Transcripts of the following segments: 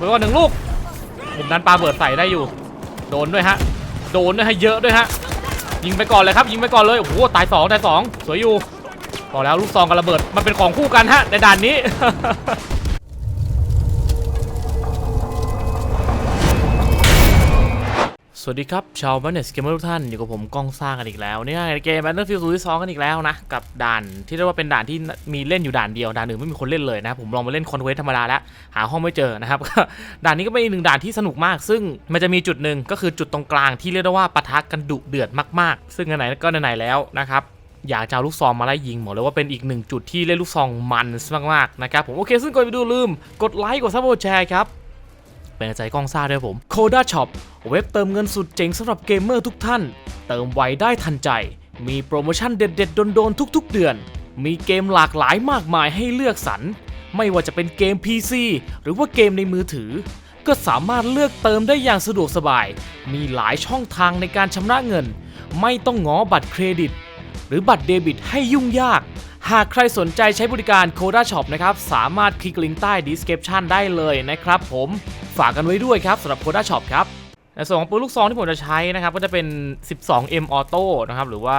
ไว้ก่อนหนึ่งลูกผมนั้นปลาเบิดใส่ได้อยู่ โดนด้วยฮะ โดนด้วยฮะเยอะด้วยฮะ ยิงไปก่อนเลยครับ ยิงไปก่อนเลย โอ้โห ตายสองตายสองสวยอยู่บอกแล้วลูกซองกับระเบิด มันเป็นของคู่กันฮะในด่านนี้ วัสดีครับ ชาวบันเนสเกมเมอร์ทุกท่านอยู่กับผมก้องสร้างกันอีกแล้วเนี่ยในเกม Battlefield 0 2กันอีกแล้วนะ กับด่านที่เรียกว่าเป็นด่านที่มีเล่นอยู่ด่านเดียวด่านอื่นไม่มีคนเล่นเลยนะผมลองมาเล่นคอนเวสธรรมดาแล้ว หาห้องไม่เจอนะครับด่านนี้ก็เป็นอีกหนึ่งด่านที่สนุกมาก ซึ่งมันจะมีจุดหนึ่งก็คือจุดตรงกลางที่เรียกได้ว่าปะทะกันดุเดือดมากๆ ซึ่งไหนก็ไหนแล้วนะครับอยากจะเอาลูกซองมาไล่ยิงบอกเลยว่าเป็นอีกหนึ่งจุดที่เล่นลูกซองมันมากๆนะครับผมโอเค ซึ่งก่อนไปดูลืมกดไลค์กดซับกดแชร์ครับ เป็นกำลังใจกล้องซ่าด้วยผม Coda Shop เว็บเติมเงินสุดเจ๋งสำหรับเกมเมอร์ทุกท่าน เติมไวได้ทันใจ มีโปรโมชั่นเด็ดๆโดนๆทุก ๆ เดือน มีเกมหลากหลายมากมายให้เลือกสรรไม่ว่าจะเป็นเกม PC หรือว่าเกมในมือถือ ก็สามารถเลือกเติมได้อย่างสะดวกสบาย มีหลายช่องทางในการชำระเงิน ไม่ต้องง้อบัตรเครดิต หรือบัตรเดบิตให้ยุ่งยาก หากใครสนใจใช้บริการ Coda Shop นะครับ สามารถคลิกลิงก์ใต้ description ได้เลยนะครับผมฝากกันไว้ด้วยครับสำหรับ Coda Shop ครับในส่วนของปืนลูกซองที่ผมจะใช้นะครับก็จะเป็น 12M Auto นะครับหรือว่า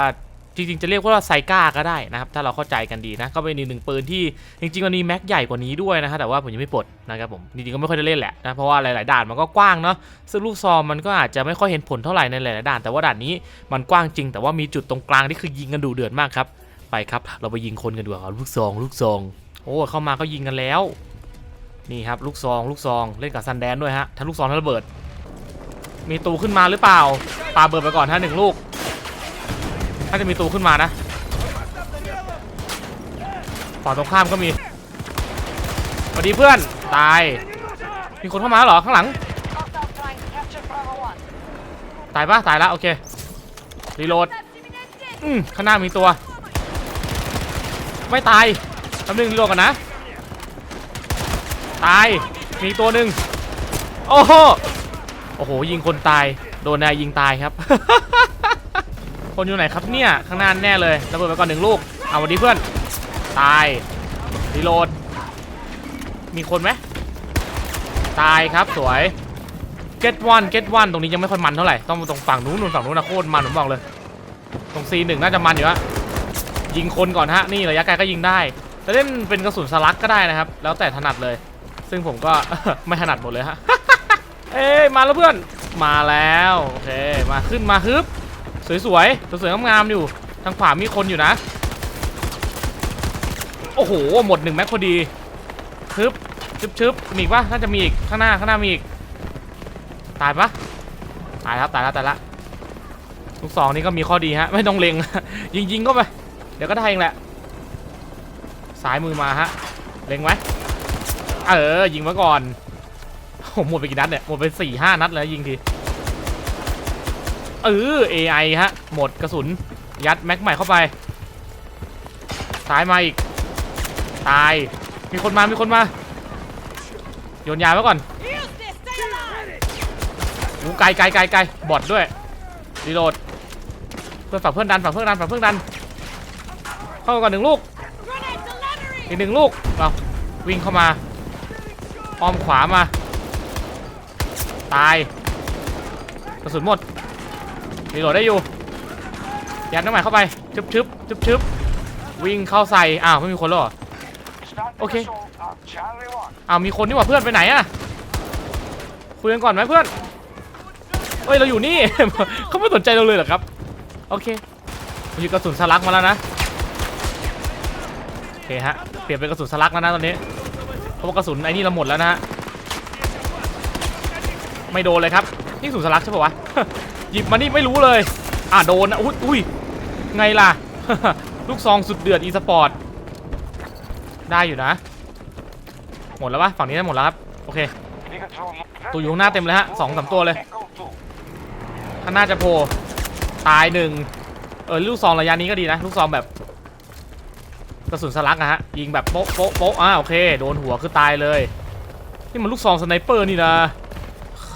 จริงๆ จะเรียกว่าไซก้าก็ได้นะครับ ถ้าเราเข้าใจกันดีนะ ก็เป็นอีกหนึ่งปืนที่จริงๆมันมีแม็กใหญ่กว่านี้ด้วยนะฮะแต่ว่าผมยังไม่ปลดนะครับผมจริงๆก็ไม่ค่อยได้เล่นแหละนะเพราะว่าหลายๆด่านมันก็กว้างเนาะซึ่งลูกซองมันก็อาจจะไม่ค่อยเห็นผลเท่าไหร่ในหลายๆด่าน แต่ว่าด่านนี้มันกว้างจริง แต่ว่ามีจุดตรงกลางที่คือยิงกันดุเดือดมากครับ ไปครับ เราไปยิงคนกันดีกว่าลูกซอง ลูกซอง โอ้เข้ามาก็ยิงกันแล้ว นี่ครับลูกซอง ลูกซอง เล่นกับซันแดนด้วยฮะทั้งลูกซองทั้งระเบิด มีตูขึ้นมาหรือเปล่าปาเบิดไปก่อนฮะหนึ่งลูก ถ้าจะมีตูขึ้นมานะฝั่งตรงข้ามก็มีสวัสดีเพื่อน ตาย มีคนเข้ามาเหรอข้างหลัง ตายปะตายแล้วโอเค รีโหลด อืมข้างหน้ามีตัว ไม่ตายทำหนึ่งรีโหลดกันนะ ตาย มีตัวหนึ่งโอ้โห โอ้โห ยิงคนตาย โดนนายยิงตายครับ คนอยู่ไหนครับเนี่ย ข้างหน้าแน่เลยระเบิดไปก่อนหนึ่งลูก เอาวันนี้เพื่อน ตายรีโหลด มีคนไหมตายครับสวย get one get one ตรงนี้ยังไม่ค่อยมันเท่าไหร่ ต้องตรงฝั่งนู้นนู่นฝั่งนู้นนะโคตรมันผมบอกเลย ตรง C หนึ่งน่าจะมันอยู่ฮะ ยิงคนก่อนฮะนี่ระยะไกลก็ยิงได้จะเล่นเป็นกระสุนสลักก็ได้นะครับ แล้วแต่ถนัดเลย ซึ่งผมก็ไม่ถนัดหมดเลยฮะเอ้ยมาแล้วเพื่อนมาแล้วโอเคมาขึ้นมาฮึบสวยๆสวยๆงามๆอยู่ทางขวามีคนอยู่นะโอ้โหหมดหนึ่งแม็กพอดีฮึบชึบชึบมีอีกปะน่าจะมีอีกข้างหน้าข้างหน้ามีอีกตายปะตายแล้วตายแล้วตายล้วลูกสองนี่ก็มีข้อดีฮะไม่ต้องเล็งยิงยิงก็ไป ดี๋ยวก็ได้เองแหละซ้ายมือมาฮะเล็งไว้เออยิงไว้ก่อนผมหมดไปกี่นัดเนี่ยหมดไปสี่ห้านัดแล้วยิงทีเออ AI ฮะหมดกระสุนยัดแม็กใหม่เข้าไปซ้ายมาอีกตายมีคนมามีคนมาโยนยาไว้ก่อนโอ้ไกลไกลไกลไกลบอดด้วยรีโหลดเพื่อนฝากเพื่อนดันฝากเพื่อนดันฝากเพื่อนดัน เข้ามาก่อนหนึ่งลูก อีกหนึ่งลูกเราวิ่งเข้ามาอ้อมขวามา ตายกระสุนหมดรีโหลดได้อยู่ยัดน้ำใหม่เข้าไปชึบชึบชึบชึบวิ่งเข้าใส่อ้าวไม่มีคนหรอ Okay. Okay. Charlie 1. อ้าวมีคนนี่หว่าเพื่อนไปไหนอะคุยกันก่อนไหมเพื่อนเฮ้ยเราอยู่นี่ เขาไม่สนใจเราเลยเหรอครับ โอเคมีกระสุนสลักมาแล้วนะ เคฮะ เปลี่ยนเป็นกระสุนสลักแล้วนะตอนนี้ เพราะว่ากระสุนไอ้นี่เราหมดแล้วนะฮะ ไม่โดนเลยครับ นี่กระสุนสลักใช่ปะวะ หยิบมานี่ไม่รู้เลย อะโดนนะอุ้ยอุ้ยไงล่ะ ลูกซองสุดเดือดอีสปอร์ต ได้อยู่นะ หมดแล้วปะฝั่งนี้ได้หมดแล้วครับ โอเค ตัวอยู่ข้างหน้าเต็มเลยฮะสองสามตัวเลย ข้างหน้าจะโผล่ตายหนึ่งเออลูกซองระยะนี้ก็ดีนะ ลูกซองแบบ กระสุนสลักนะฮะยิงแบบโป๊ะโป๊ะโป๊ะอ่าโอเคโดนหัวคือตายเลยนี่มันลูกซองสไนเปอร์นี่นะ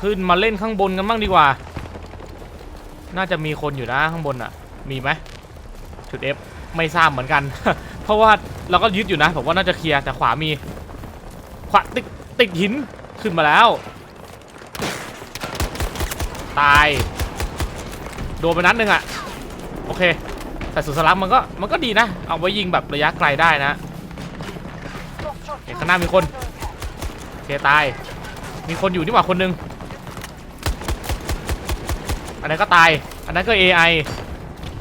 ขึ้นมาเล่นข้างบนกันบ้างดีกว่า น่าจะมีคนอยู่นะข้างบนอะ มีไหมจุด F ไม่ทราบเหมือนกัน เพราะว่าเราก็ยึดอยู่นะผมว่าน่าจะเคลียร์แต่ขวามี ขวาติดติดหินขึ้นมาแล้ว ตาย โดนไปนัดหนึ่งอะ โอเค แต่สุสลักมันก็มันก็ดีนะ เอาไว้ยิงแบบระยะไกลได้นะเห็นข้างหน้ามีคนโอเคตาย มีคนอยู่นี่หว่าคนนึง อันนั้นก็ตาย อันนั้นก็ AI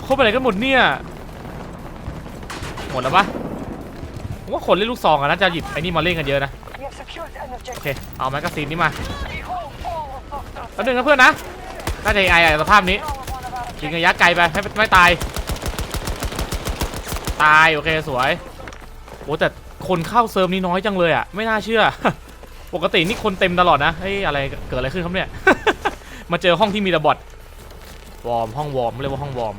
คบอะไรกันหมดเนี่ย หมดแล้วปะผมว่าคนเล่นลูกซองอะน่าจะหยิบไอ้นี่มาเล่นกันเยอะนะ โอเค เอาแมกกาซีนนี่มาแล้วนึงนะเพื่อนนะ น่าจะ AI อะสภาพนี้ยิงระยะไกลไปไม่ไม่ตาย ตาย โอเค สวยโอ้แต่คนเข้าเซิร์ฟนี้น้อยจังเลยอะ ไม่น่าเชื่อ ปกตินี่คนเต็มตลอดนะ เฮ้ย อะไร เกิดอะไรขึ้นครับเนี่ย มาเจอห้องที่มีแต่บอทวอร์ม ห้องวอร์มเรียกว่าห้องวอร์ม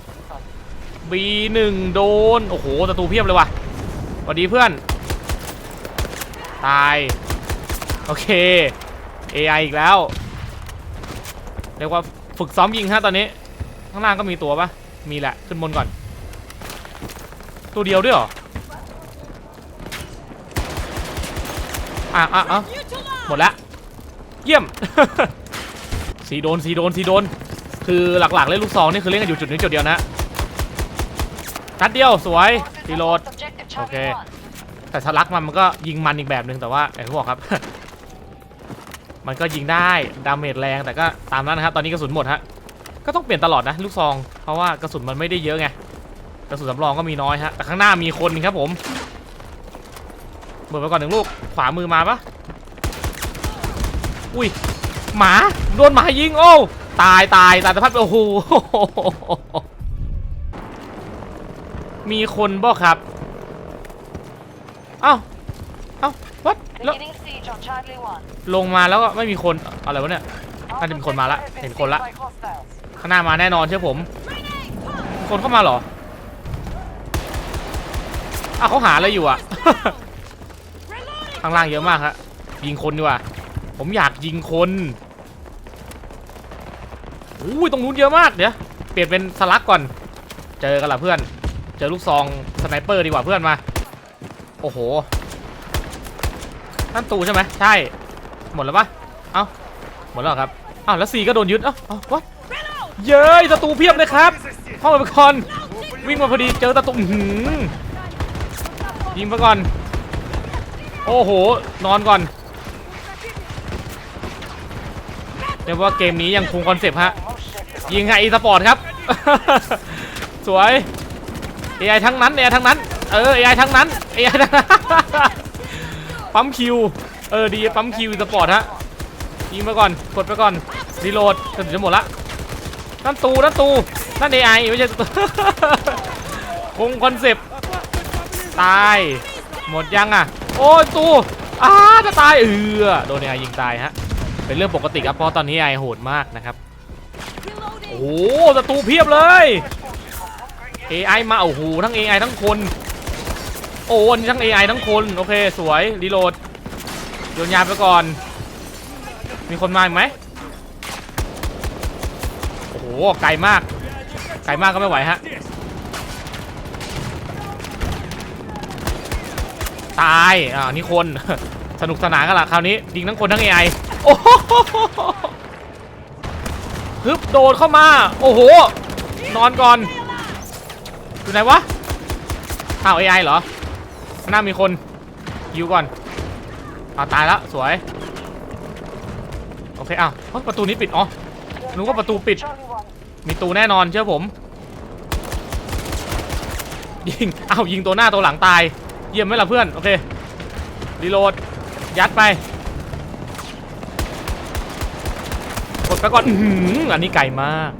B1 โดน โอ้โหศัตรูเพียบเลยว่ะสวัสดีเพื่อน ตาย โอเค AI อีกแล้ว เรียกว่าฝึกซ้อมยิงฮะตอนนี้ ข้างล่างก็มีตัวปะมีแหละ ขึ้นบนก่อน ตัวเดียวด้วยเหรอ อะอะอะหมดละ เยี่ยม สีโดนสีโดนสีโดน คือหลักๆเล่นลูกซองนี่คือเล่นกันอยู่จุดนี้จุดเดียวนะนัดเดียวสวยรีโหลด lost objective Okay. Charlie 1. แต่ทะลักมันมันก็ยิงมันอีกแบบหนึ่งแต่ว่าอย่างที่บอกครับ มันก็ยิงได้ดาเมจแรงแต่ก็ตามนั้นนะครับ ตอนนี้กระสุนหมดฮะ ก็ต้องเปลี่ยนตลอดนะ ลูกซอง เพราะว่ากระสุนมันไม่ได้เยอะไง กระสุนสำรองก็มีน้อยฮะ แต่ข้างหน้ามีคนครับผมเบิดไปก่อนหนึ่งลูก ขวามือมาปะอุ้ย หมา โดนหมายิง โอ้ตายตายตายแต่พัดโอ้โห มีคนบ่ครับ เอ้า เอ้า what แล้ว Beginning siege on Charlie 1. ลงมาแล้วก็ไม่มีคน อะไรวะเนี่ย น่าจะมีคนมาละ Objective has been เห็นคนละ seized by hostiles. ข้างหน้ามาแน่นอนเชื่อผม คนเข้ามาเหรอ อ้าวเขาหาอะไรอยู่อะข้างล่างเยอะมากฮะยิงคนดีกว่า ผมอยากยิงคนอุ้ยตรงนู้นเยอะมากเดี๋ยวเปลี่ยนเป็นสลักก่อน เจอกันละเพื่อน เจอลูกซองสไนเปอร์ดีกว่าเพื่อนมา โอ้โหนั่นตูใช่ไหมใช่ หมดแล้วปะเอ้าหมดแล้วครับอ้าวแล้วซีก็โดนยึดเอ้าเอ้า what เย้ยศัตรูเพียบเลยครับเข้าไปก่อนวิ่งมาพอดีเจอศัตรูอื้อหือ ยิงไปก่อน โอ้โห นอนก่อนเรียกว่าเกมนี้ยังคงคอนเซปต์ฮะ ยิงไงอีสปอร์ตครับ สวย AI ทั้งนั้น AI ทั้งนั้น เออ AI ทั้งนั้น AI ทั้งนั้นปั๊มคิว เออดีปั๊มคิวอีสปอร์ตฮะ ยิงไปก่อน กดไปก่อนรีโหลดกระสุนจะหมดละนั่นตูนั่นตูนั่น AI ไม่ใช่ตูคงคอนเซปต์ ตาย หมดยังอะ โอ้ตูอ้าจะตายเออโดน AI ยิงตายฮะ เป็นเรื่องปกติครับเพราะตอนนี้ AI โหดมากนะครับ โอ้โหศัตรูเพียบเลย AI มาโอ้โหทั้ง AI ทั้งคน โอ้นทั้ง AI ทั้งคน โอเค สวยรีโหลดโยนยาไปก่อน มีคนมาไหมโอ้โหไกลมาก ไกลมากก็ไม่ไหวฮะ ตายอ่านี่คน สนุกสนานกันละคราวนี้ยิงทั้งคนทั้ง AI โอ้โหฮึบโดดเข้ามา โอ้โห นอนก่อน อยู่ไหนวะอ้าว AI เหรอหน้ามีคนยิวก่อนอ้าตายแล้วสวย โอเคอ้าวประตูนี้ปิด อ๋อนึกว่าประตูปิด มีตูแน่นอนเชื่อผม ยิงอ้าวยิงตัวหน้าตัวหลังตาย เยี่ยมไหมล่ะเพื่อน โอเครีโหลด ยัดไป กดไปก่อน อื้อหืออันนี้ไก่มาก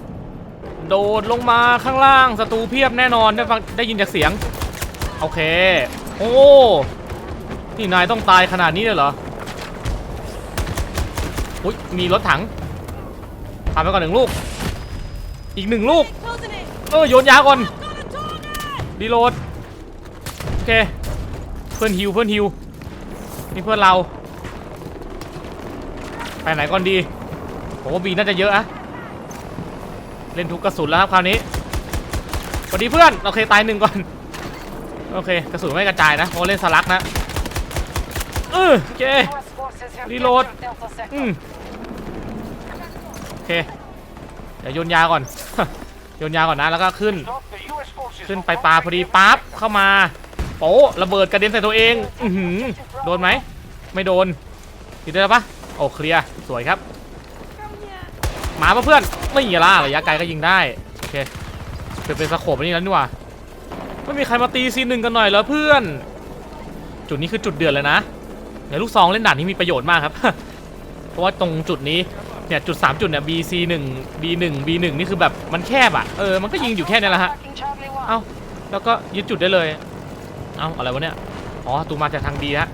โดดลงมาข้างล่างศัตรูเพียบแน่นอน ได้ฟังได้ยินจากเสียง โอเค โอ้ นี่นายต้องตายขนาดนี้เลยเหรอ อุ้ยมีรถถังพาไปก่อนหนึ่งลูก อีกหนึ่งลูก เออโยนยาก่อน รีโหลด โอเค เพื่อนฮิวเพื่อนฮิวนี่เพื่อนเรา ไปไหนก่อนดีผมว่าบีน่าจะเยอะอะเล่นทุกกระสุนแล้วครับคราวนี้สวัสดีเพื่อนโอเคตายหนึ่งก่อนโอเคกระสุนไม่กระจายนะเพราะเล่นสลักนะเออโอเค US forces have Reload. captured Delta อืมโอเคเดี๋ยวโยนยาก่อนโยนยาก่อนนะแล้วก็ขึ้น ขึ้นไปปลาพอดีปั๊บเข้ามา โป๊ะระเบิดกระเด็นใส่ตัวเองอือหือโดนไหมไม่โดนยิงได้ปะโอ้เคลียร์สวยครับหมาปะเพื่อนไม่ยิงล่ะระยะไกลก็ยิงได้โอเคเป็นเป็นสโคปอันนี้แล้วนี่ว่าไม่มีใครมาตีซีหนึ่งกันหน่อยเหรอเพื่อน จุดนี้คือจุดเดือดเลยนะเดี๋ยวลูกซองเล่นด่านนี้มีประโยชน์มากครับ เพราะว่าตรงจุดนี้เนี่ยจุด 3 จุดเนี่ย BC 1 B 1 B 1นี่คือแบบมันแคบอะเออมันก็ยิงอยู่แค่นี้แหละฮะเอ้าแล้วก็ยึดจุดได้เลย เอ้าอะไรวะเนี่ย อ๋อตูมาจากทางดีฮะ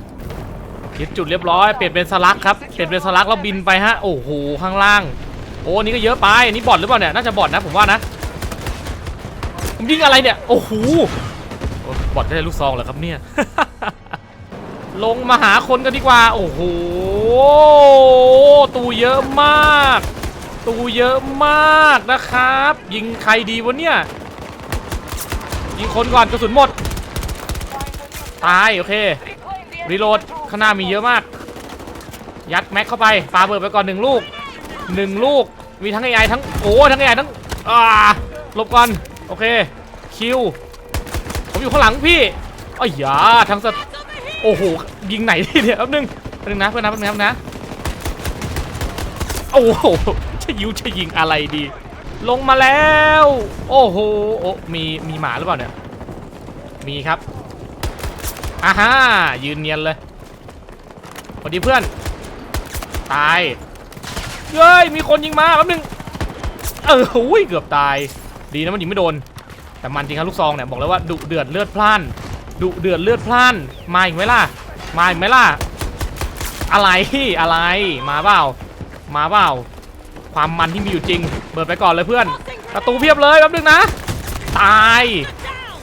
ยึดจุดเรียบร้อย เปลี่ยนเป็นสลักครับ เปลี่ยนเป็นสลักแล้วบินไปฮะ โอ้โห ข้างล่าง โอ้นี่ก็เยอะไป อันนี้บอทหรือเปล่าเนี่ย น่าจะบอทนะผมว่านะ ผมยิงอะไรเนี่ย โอ้โห บอทได้ลูกซองเหรอครับเนี่ย ลงมาหาคนกันดีกว่า โอ้โห ตูเยอะมาก ตูเยอะมากนะครับ ยิงใครดีวะเนี่ย ยิงคนก่อนกระสุนหมด ตาย โอเค รีโหลดข้างหน้ามีเยอะมาก ยัดแม็กเข้าไปปาเบิดไปก่อนหนึ่งลูกหนึ่งลูก มีทั้ง AI ทั้ง โอ้ทั้ง AI ทั้ง อ่าหลบก่อน โอเค คิว ผมอยู่ข้างหลังพี่อ้ยาทั้งสโอ้โห ยิงไหนทีเดียวแป๊บนึงแป๊บนึงนะเพื่อนนะแป๊บนึงนะแป๊บนึงนะโอ้โห จะยิวจะยิงอะไรดี ลงมาแล้ว โอ้โห โอ้ มี มีหมาหรือเปล่าเนี่ย มีครับ อ่าฮะยืนเนียนเลยสวัสดีเพื่อน ตายเฮ้ยมีคนยิงมาแป๊บนึงเออโอ้ยเกือบตาย ดีนะมันยิงไม่โดน แต่มันจริงครับลูกซองเนี่ยบอกเลยว่าดุเดือดเลือดพล่านดุเดือดเลือดพล่านมาอีกไหมล่ะมาอีกไหมล่ะอะไรอะไรมาเปล่ามาเปล่าความมันที่มีอยู่จริงเปิดไปก่อนเลยเพื่อน ประตูเพียบเลยแป๊บนึงนะ ตาย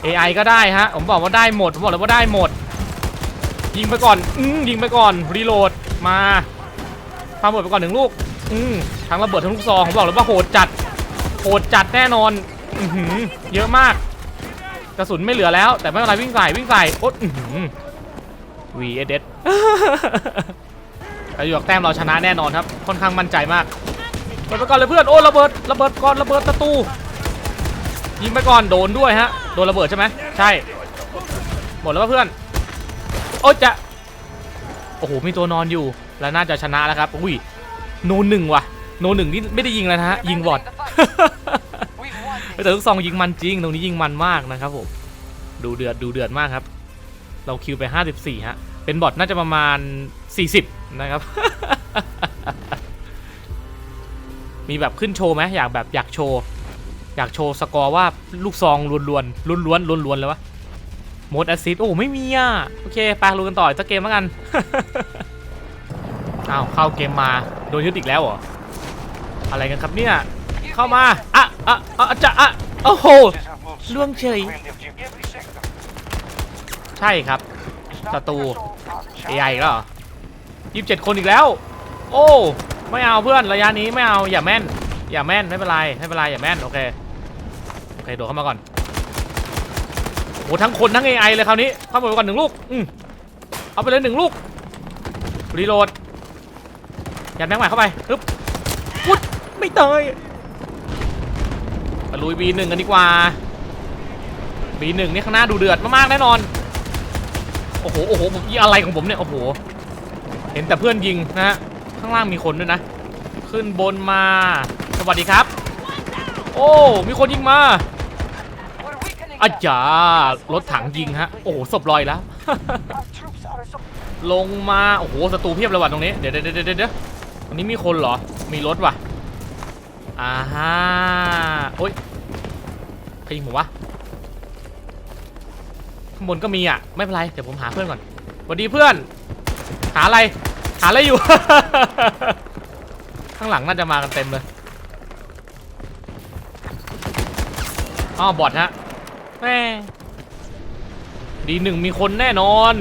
AI ก็ได้ฮะ ผมบอกว่าได้หมด ผมบอกเลยว่าได้หมด ยิงไปก่อนอืมยิงไปก่อนรีโหลดมาพาหมดไปก่อนหนึ่งลูกอืมทั้งระเบิดทั้งลูกซองผมบอกเลยว่าโหดจัดโหดจัดแน่นอนอือหือเยอะมากกระสุนไม่เหลือแล้ว แต่ไม่เป็นไรวิ่งใส่วิ่งใส่โอ๊ตอือหือ VSS เราอยู่กับแต้มเราชนะแน่นอนครับ ค่อนข้างมั่นใจมากเปิดไปก่อนเลยเพื่อนโอ้ระเบิดระเบิดก่อนระเบิดประตูยิงไปก่อนโดนด้วยฮะโดนระเบิดใช่ไหมใช่หมดแล้วเพื่อน โอ้ยจะโอ้โหมีตัวนอนอยู่ แล้วน่าจะชนะแล้วครับอุ้ยโนหนึ่งว่ะโนหนึ่งนี่ไม่ได้ยิงแล้วนะฮะยิงบอด We've won this. แต่ลูกซองยิงมันจริง ตรงนี้ยิงมันมากนะครับผมดูเดือดดูเดือดมากครับ เราคิวไป 54ฮะเป็นบอทน่าจะประมาณ 40 นะครับ มีแบบขึ้นโชว์ไหมอยากแบบอยากโชว์ อยากโชว์สกอร์ว่าลูกซองล้วนๆล้วนๆล้วนๆเลยวะ โหมดแอซิดโอ้ไม่มีอะ โอเคไปลุยกันต่ออีกสักเกมแล้วกัน อ้าวเข้าเกมมา โดนยึดอีกแล้วเหรอ อะไรกันครับเนี่ย เข้ามา อะอะอะจะอะโอ้โหล่วงเฉย ใช่ครับศัตรู AI อีกแล้วเหรอยี่สิบเจ็ดคนอีกแล้ว โอ้ไม่เอาเพื่อนระยะนี้ไม่เอาอย่าแม่น อย่าแม่นไม่เป็นไรไม่เป็นไรอย่าแม่นโอเคโอเคโดดเข้ามาก่อน โอ้ทั้งคนทั้ง AI เลยคราวนี้เข้ามาก่อนหนึ่งลูกอืมเอาไปเลยหนึ่งลูกรีโหลดยัดแม็กใหม่เข้าไปปึ๊บวุดไม่เตยมาลุย B1 กันดีกว่า B1 นี่ข้างหน้าดูเดือดมากๆแน่นอนโอ้โหโอ้โหผมยิงอะไรของผมเนี่ยโอ้โหเห็นแต่เพื่อนยิงนะฮะข้างล่างมีคนด้วยนะ ขึ้นบนมา สวัสดีครับ โอ้ มีคนยิงมา อา them. จารถถังยิงฮะ โอ้โหศพลอยแล้ว Our troops are so ลงมา โอ้โหศัตรูเพียบเลยว่ะตรงนี้ เดี๋ยวเดี๋ยวเดี๋ยวเดี๋ยวเดี๋ยวตรงนี้มีคนเหรอ มีรถว่ะอ่าฮะโอ้ยใครยิงผมวะ ข้างบนก็มีอะ ไม่เป็นไร เดี๋ยวผมหาเพื่อนก่อนสวัสดีเพื่อน หาอะไร หาอะไรอยู่ ข้างหลังน่าจะมากันเต็มเลยอ๋อบอทฮะ แม่ดีหนึ่งมีคนแน่นอน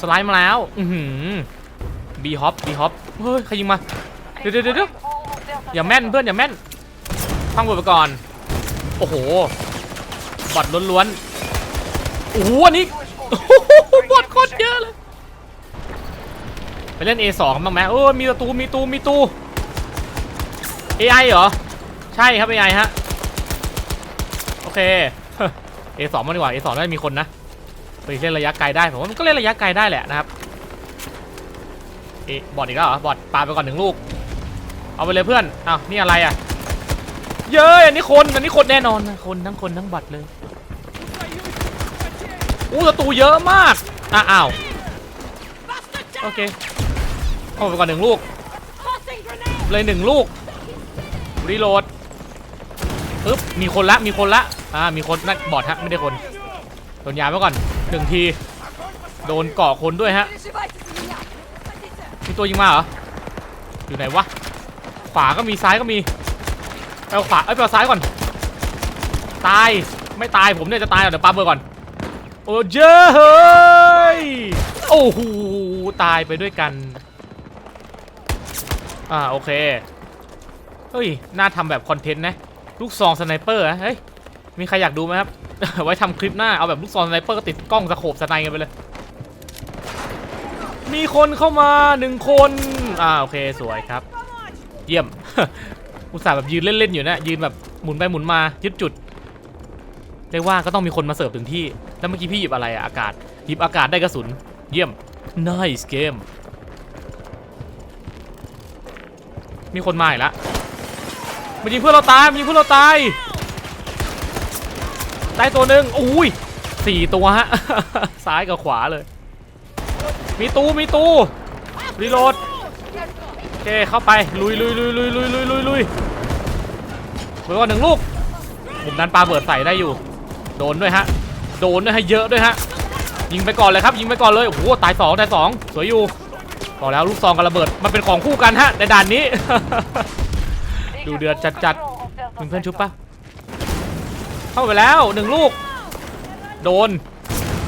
สไลด์มาแล้ว อือหือบีฮอปบีฮอปเฮ้ยใครยิงมา เดี๋ยวเดี๋ยวเดี๋ยวอย่าแม่นเพื่อนอย่าแม่นฟังบทไปก่อน โอ้โหบอดล้วนๆโอ้โหอันนี้บอดโคตรเยอะเลย ไปเล่น A2 บ้างไหมเออมีตูมีตูมีตู AI เหรอ ใช่ครับ AI ฮะ เค A2 มาดีกว่า A2 น่าจะมีคนนะไปเล่นระยะไกลได้ผมว่ามันก็เล่นระยะไกลได้แหละนะครับเอบอดอีกแล้วเหรอบอดปาไปก่อนหนึ่งลูก เอาไปเลยเพื่อนอ้าวนี่อะไรอะ เย้ยอันนี้คนอันนี้คนแน่นอนนะคนทั้งคนทั้งบัตรเลยอู้ศัตรูเยอะมากอ้าวโอเคเอาไปก่อนหนึ่งลูกเลยหนึ่งลูกรีโหลดปึ๊บมีคนละมีคนละ อ่ามีคนนั่นบอดฮะไม่ได้คนโดนยาไปก่อนหนึ่งทีโดนเกาะคนด้วยฮะมีตัวยิงมาเหรออยู่ไหนวะขวาก็มีซ้ายก็มีไปขวาเอ้ยไปซ้ายก่อน ตายไม่ตายผมเนี่ยจะตายเหรอเดี๋ยวปาเบอร์ก่อนโอ้เจ้เฮ้ยโอ้โหตายไปด้วยกันอ่าโอเคเฮ้ยน่าทำแบบคอนเทนต์นะลูกซองสไนเปอร์อะเฮ้ย มีใครอยากดูไหมครับ ไว้ทำคลิปหน้า เอาแบบลูกซองสไนเปอร์ก็ติดกล้องสโคปสไนกันไปเลย มีคนเข้ามาหนึ่งคน อ่าโอเคสวยครับ เยี่ยม อุตส่าห์แบบยืนเล่น ๆ อยู่นะ ยืนแบบหมุนไปหมุนมายึดจุดได้ว่าก็ต้องมีคนมาเสิร์ฟถึงที่ แล้วเมื่อกี้พี่หยิบอะไรอะอากาศ หยิบอากาศได้กระสุน เยี่ยม nice game มีคนมาอีกแล้วมันยิงเพื่อเราตายมันยิงเพื่อเราตาย ตายตัวหนึ่งอุ้ยสี่ตัวฮะ ซ้ายกับขวาเลย มีตู้มีตู้รีโหลดโอเคเข้าไปลุยลุยลุยลุยลุยลุยลุยลุยเบิร์ก่อนหนึ่งลูกมุมนั้นปลาเบิดใส่ได้อยู่ โดนด้วยฮะ โดนด้วยฮะเยอะด้วยฮะ ยิงไปก่อนเลยครับ ยิงไปก่อนเลย โอ้โห ตายสองตายสองสวยอยู่บอแล้วลูกซองกับระเบิด มันเป็นของคู่กันฮะในด่านนี้ ดูเดือดจัดๆมึงเพื่อนชุบปะ เข้าไปแล้วหนึ่งลูก โดน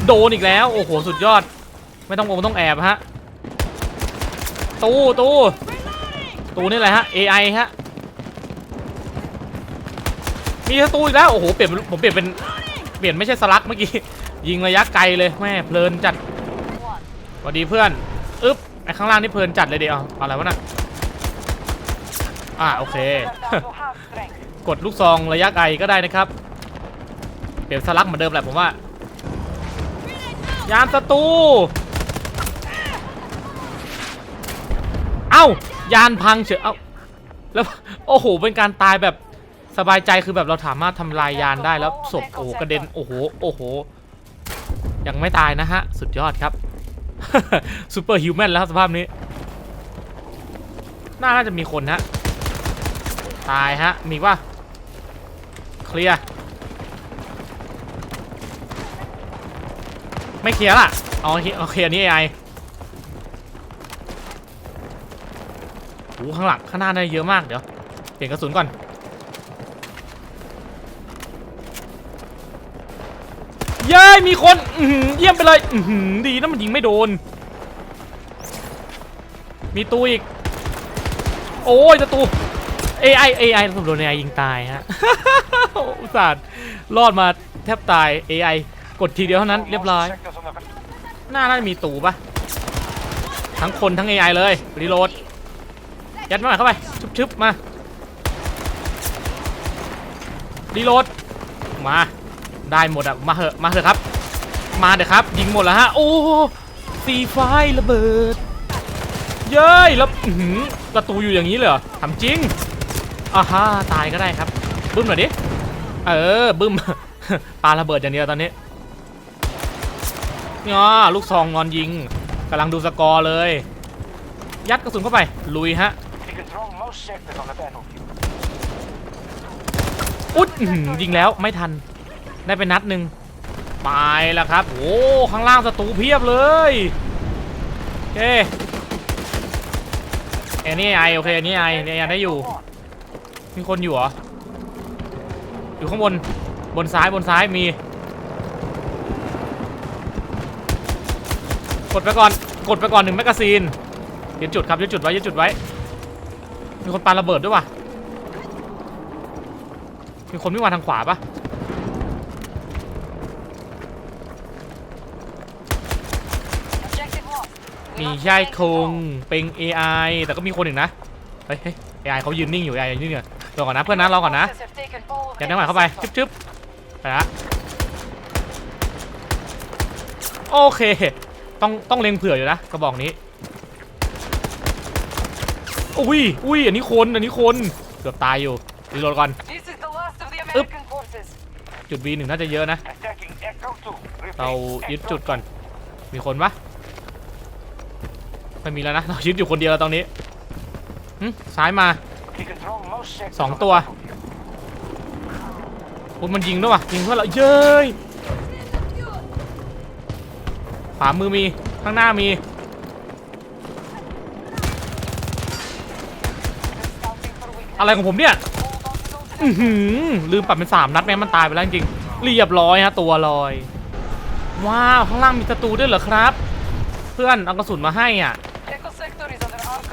โดนอีกแล้ว โอ้โห สุดยอด ไม่ต้องไม่ต้องแอบฮะ ตู้ตู้ตู้นี่อะไรฮะ AI ฮะ มีศัตรูอีกแล้ว โอ้โห เปลี่ยน ผมเปลี่ยนเป็น เปลี่ยนไม่ใช่สลักเมื่อกี้ ยิงระยะไกลเลยแม่เพลินจัดสวัสดีเพื่อน อึ๊บ ไอข้างล่างนี่เพลินจัดเลยเดี๋ยวอะไรวะน่ะอ่าโอเค กดลูกซองระยะไกลก็ได้นะครับ เปลี่ยนสลักเหมือนเดิมแหละผมว่า ยามศัตรู เอ้า ยานพังเฉยเอ้า แล้ว โอ้โห เป็นการตายแบบสบายใจคือแบบเราสามารถทำลายยานได้แล้วศพโอ้โหกระเด็นโอ้โหโอ้โห ยังไม่ตายนะฮะ สุดยอดครับ ซูเปอร์ฮิวแมนแล้วครับสภาพนี้ น่าน่าจะมีคนฮะตายฮะ มีว่าเคลียร์ ไม่เคลียร์ล่ะเอาโอเคอันนี้ AI โอ้ข้างหลังข้างหน้าได้เยอะมากเดี๋ยวเปลี่ยนกระสุนก่อนเย้ยมีคนอืเยี่ยมไปเลยอืดีนะมันยิงไม่โดน มีตูอีก โอ้ยจะตู AI AI ผมโดน AI ยิงตายฮะอุตส่าห์รอดมาแทบตาย AI กดทีเดียวเท่านั้นเรียบร้อย หน้าน่าจะมีตูปะทั้งคนทั้ง AI เลยรีโหลดยัดมาหน่อยเข้าไปชึบๆมารีโหลดมาได้หมดอะมาเหอะมาเถอะครับ มาเถอะครับ ยิงหมดแล้วฮะโอ้ซีไฟระเบิด เย้ยแล้วหือประตูอยู่อย่างนี้เลยเหรอทำจริงอ่าฮ่าตายก็ได้ครับบึ้มหน่อยดิเออบึ้มปาระเบิดอย่างเดียวตอนนี้ ง้อลูกซองนอนยิงกำลังดูสกอร์เลย ยัดกระสุนเข้าไป ลุยฮะอุ๊ดยิงแล้วไม่ทัน ได้ไปนัดหนึ่งไปแล้วครับ โอ้ข้างล่างศัตรูเพียบเลยโอเคอันนี้ไอโอเคอันนี้ไอเนี่ยยังได้อยู่ มีคนอยู่เหรอ อยู่ข้างบน บนซ้ายบนซ้ายมี กดไปก่อน กดไปก่อนหนึ่งแมกกาซีนยึดจุดครับยึดจุดไว้ยึดจุดไว้ มีคนปาระเบิดด้วยว่ะมีคนวิ่งมาทางขวาปะ Objective lost. มีใช่คงเป็น AI แต่ก็มีคนอีกนะ เฮ้ยเฮ้ย AI เขายืนนิ่งอยู่ AI ยืนนิ่งอยู่รอก่อนนะเพื่อนนะรอก่อนนะยัดน้ำหมันเข้าไปชึบชึบไปละโอเค ต้องต้องเล็งเผื่ออยู่นะกระบอกนี้อุ้ยอุ้ยอันนี้คนอันนี้คนเกือบตายอยู่รีโหลดก่อน Up. จุด V หนึ่งน่าจะเยอะนะ Attacking Echo 2. เรา Repeat, ยึด Echo จุดก่อน มีคนปะไม่มีแล้วนะเรายึดอยู่คนเดียวแล้วตอนนี้หึซ้ายมา 2. We control most sectors สอง on the ตัว battlefield. โอ้ยมันยิงด้วยวะยิงเพื่อนเราเย้ยามือมี ข้างหน้ามี อะไรของผมเนี่ย อือหือ ลืมปรับเป็น3นัดแม่มันตายไปแล้วจริงเรียบร้อยฮะตัวลอย ว้าว ข้างล่างมีศัตรูด้วยเหรอครับ เพื่อนเอากระสุนมาให้อะ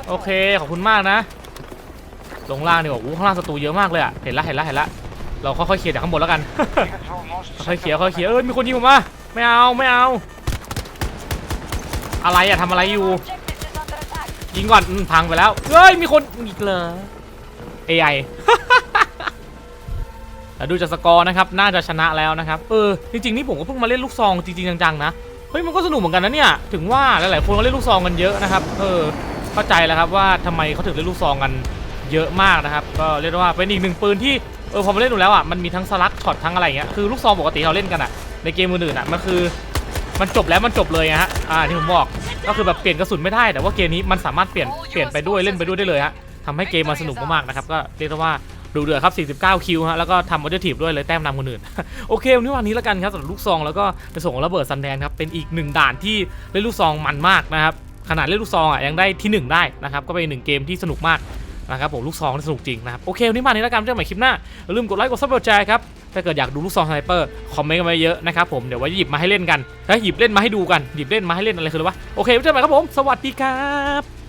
โอเค ขอบคุณมากนะ ลงล่างดีกว่าอู้ข้างล่างศัตรูเยอะมากเลยอะ เห็นละเห็นละเห็นละเราค่อยๆเคลียร์จากข้างบนแล้วกัน ค่อยๆเคลียร์ค่อยๆเคลียร์เอ้ยมีคนยิงผมมาไม่เอาไม่เอา อะไรอะทำอะไรอยู่ ยิงก่อนอมพังไปแล้ว เฮ้ย มีคนอีกเลย AI แต่ดูจากสกอร์นะครับ น่าจะชนะแล้วนะครับ เออ จริงๆ นี่ผมก็เพิ่งมาเล่นลูกซองจริงๆ จังๆ นะ เฮ้ย มันก็สนุกเหมือนกันนะเนี่ย ถึงว่าหลายๆ คนก็เล่นลูกซองกันเยอะนะครับ เออ เข้าใจแล้วครับว่าทำไมเขาถึงเล่นลูกซองกันเยอะมากนะครับ ก็เรียกว่าเป็นอีกหนึ่งปืนที่ เออ พอมาเล่นดูแล้วอะ มันมีทั้งสลักช็อตทั้งอะไรอย่างเงี้ย คือลูกซองปกติเราเล่นกันอะ ในเกมอื่นๆอะ มันคือ มันจบแล้วมันจบเลยอะฮะอ่าที่ผมบอกก็คือแบบเปลี่ยนกระสุนไม่ได้แต่ว่าเกมนี้มันสามารถเปลี่ยนเปลี่ยนไปด้วยเล่นไปด้วยได้เลยฮะทำให้เกมมันสนุกมากๆนะครับก็เรียกได้ว่าดูเดือดครับ 49 คิวฮะ แล้วก็ทำออเดอร์ทีฟด้วยเลยแต้มนำคนอื่น โอเค วันนี้วันนี้แล้วกันครับสำหรับลูกซอง แล้วก็ในส่วนของระเบิดซันแดนครับ เป็นอีกหนึ่งด่านที่เล่นลูกซองมันมากนะครับ ขนาดเล่นลูกซองอะยังได้ที่หนึ่งได้นะครับ ก็เป็นหนึ่งเกมที่สนุกมาก นะครับผมลูกซองนี่สนุกจริงนะครับโอเควันนี้มานี้แล้วกันเจอกันใหม่คลิปหน้าอย่าลืมกดไลค์กดซับสไครต์ครับถ้าเกิดอยากดูลูกซองสไนเปอร์คอมเมนต์กันมาเยอะนะครับผมเดี๋ยวไว้หยิบมาให้เล่นกันถ้าหยิบเล่นมาให้ดูกันหยิบเล่นมาให้เล่นอะไรคืออะไรวะโอเคไว้เจอกันใหม่ครับผม สวัสดีครับ